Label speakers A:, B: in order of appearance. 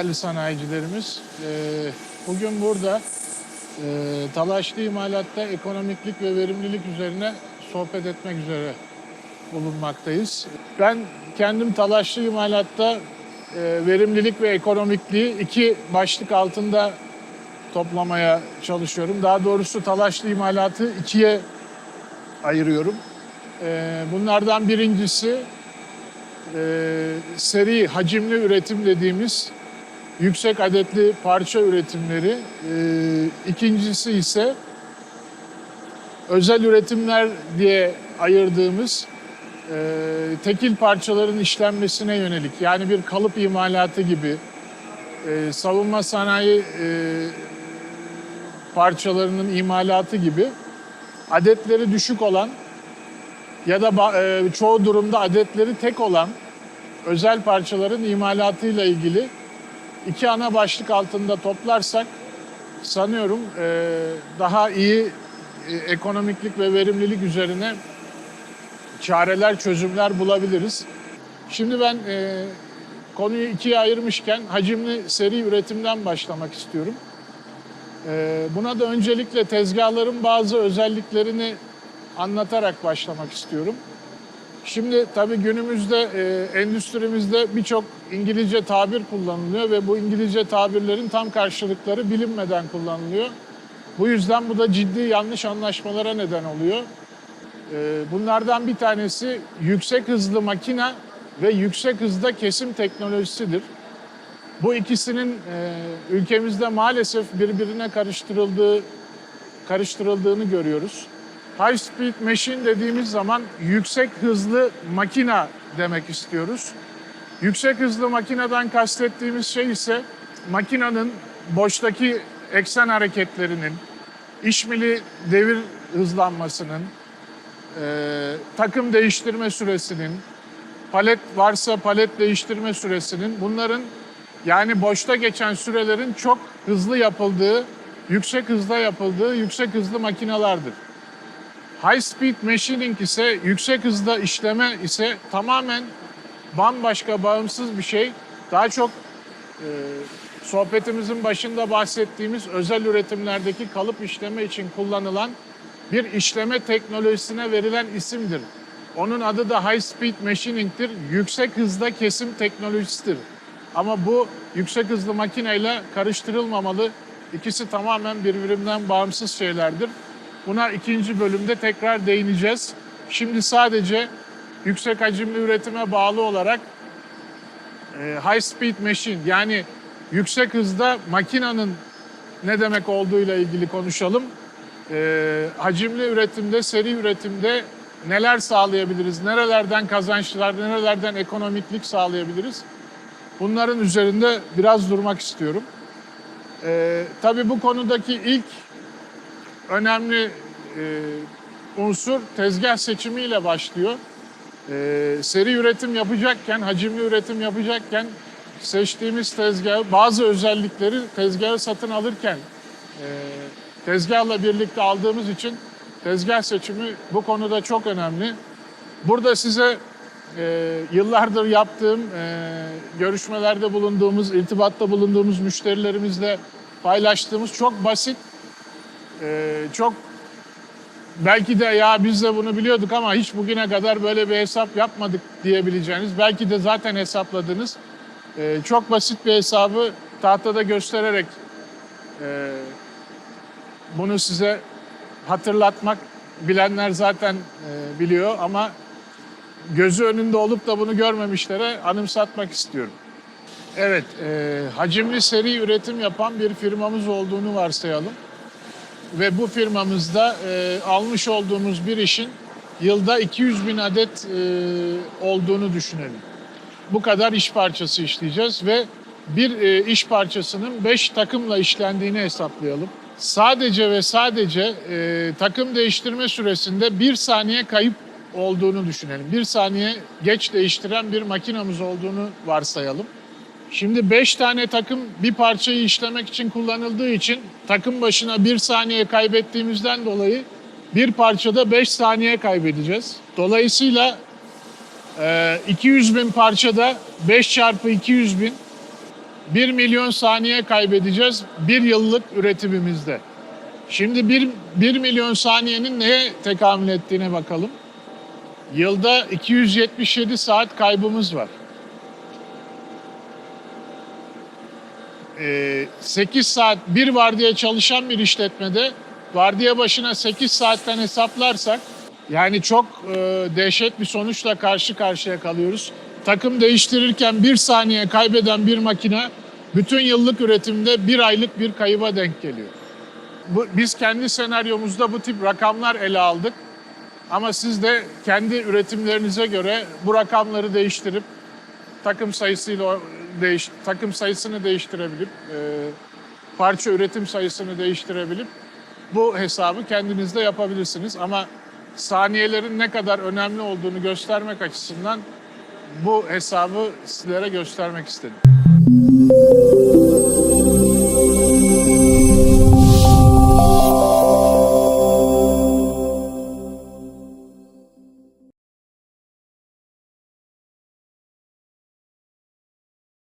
A: değerli sanayicilerimiz. Ee, Bugün burada e, talaşlı imalatta ekonomiklik ve verimlilik üzerine sohbet etmek üzere bulunmaktayız. Ben kendim talaşlı imalatta e, verimlilik ve ekonomikliği iki başlık altında toplamaya çalışıyorum. Daha doğrusu talaşlı imalatı ikiye ayırıyorum. E, Bunlardan birincisi e, seri hacimli üretim dediğimiz yüksek adetli parça üretimleri. E, ikincisi ise özel üretimler diye ayırdığımız e, tekil parçaların işlenmesine yönelik yani bir kalıp imalatı gibi e, savunma sanayi e, parçalarının imalatı gibi adetleri düşük olan ya da e, çoğu durumda adetleri tek olan özel parçaların imalatıyla ilgili iki ana başlık altında toplarsak sanıyorum e, daha iyi e, ekonomiklik ve verimlilik üzerine çareler, çözümler bulabiliriz. Şimdi ben e, konuyu ikiye ayırmışken hacimli seri üretimden başlamak istiyorum. E, buna da öncelikle tezgahların bazı özelliklerini anlatarak başlamak istiyorum. Şimdi tabii günümüzde e, endüstrimizde birçok İngilizce tabir kullanılıyor ve bu İngilizce tabirlerin tam karşılıkları bilinmeden kullanılıyor. Bu yüzden bu da ciddi yanlış anlaşmalara neden oluyor. E, bunlardan bir tanesi yüksek hızlı makina ve yüksek hızda kesim teknolojisidir. Bu ikisinin e, ülkemizde maalesef birbirine karıştırıldığı karıştırıldığını görüyoruz. High speed machine dediğimiz zaman yüksek hızlı makina demek istiyoruz. Yüksek hızlı makineden kastettiğimiz şey ise makinenin boştaki eksen hareketlerinin, işmili devir hızlanmasının, e, takım değiştirme süresinin, palet varsa palet değiştirme süresinin bunların yani boşta geçen sürelerin çok hızlı yapıldığı, yüksek hızda yapıldığı yüksek hızlı makinalardır. High speed machining ise yüksek hızda işleme ise tamamen bambaşka bağımsız bir şey. Daha çok e, sohbetimizin başında bahsettiğimiz özel üretimlerdeki kalıp işleme için kullanılan bir işleme teknolojisine verilen isimdir. Onun adı da high speed machining'tir. Yüksek hızda kesim teknolojisidir. Ama bu yüksek hızlı makineyle karıştırılmamalı. İkisi tamamen birbirinden bağımsız şeylerdir. Buna ikinci bölümde tekrar değineceğiz. Şimdi sadece yüksek hacimli üretime bağlı olarak e, high speed machine yani yüksek hızda makinenin ne demek olduğuyla ilgili konuşalım. E, hacimli üretimde, seri üretimde neler sağlayabiliriz, nerelerden kazançlar, nerelerden ekonomiklik sağlayabiliriz? Bunların üzerinde biraz durmak istiyorum. E, tabii bu konudaki ilk önemli e, unsur tezgah seçimiyle başlıyor. E, seri üretim yapacakken, hacimli üretim yapacakken seçtiğimiz tezgah, bazı özellikleri tezgahı satın alırken e, tezgahla birlikte aldığımız için tezgah seçimi bu konuda çok önemli. Burada size e, yıllardır yaptığım, e, görüşmelerde bulunduğumuz, irtibatta bulunduğumuz müşterilerimizle paylaştığımız çok basit ee, çok belki de ya biz de bunu biliyorduk ama hiç bugüne kadar böyle bir hesap yapmadık diyebileceğiniz, belki de zaten hesapladınız. Ee, çok basit bir hesabı tahtada göstererek e, bunu size hatırlatmak bilenler zaten e, biliyor ama gözü önünde olup da bunu görmemişlere anımsatmak istiyorum. Evet, e, hacimli seri üretim yapan bir firmamız olduğunu varsayalım ve bu firmamızda e, almış olduğumuz bir işin yılda 200 bin adet e, olduğunu düşünelim. Bu kadar iş parçası işleyeceğiz ve bir e, iş parçasının 5 takımla işlendiğini hesaplayalım. Sadece ve sadece e, takım değiştirme süresinde bir saniye kayıp olduğunu düşünelim. Bir saniye geç değiştiren bir makinamız olduğunu varsayalım. Şimdi 5 tane takım bir parçayı işlemek için kullanıldığı için takım başına 1 saniye kaybettiğimizden dolayı bir parçada 5 saniye kaybedeceğiz. Dolayısıyla e, 200 bin parçada 5 çarpı 200 bin 1 milyon saniye kaybedeceğiz bir yıllık üretimimizde. Şimdi 1, 1 milyon saniyenin neye tekamül ettiğine bakalım. Yılda 277 saat kaybımız var. 8 saat bir vardiya çalışan bir işletmede vardiya başına 8 saatten hesaplarsak yani çok e, dehşet bir sonuçla karşı karşıya kalıyoruz. Takım değiştirirken bir saniye kaybeden bir makine bütün yıllık üretimde bir aylık bir kayıba denk geliyor. Bu, biz kendi senaryomuzda bu tip rakamlar ele aldık. Ama siz de kendi üretimlerinize göre bu rakamları değiştirip takım sayısıyla değiş, takım sayısını değiştirebilip e, parça üretim sayısını değiştirebilip bu hesabı kendinizde yapabilirsiniz. Ama saniyelerin ne kadar önemli olduğunu göstermek açısından bu hesabı sizlere göstermek istedim.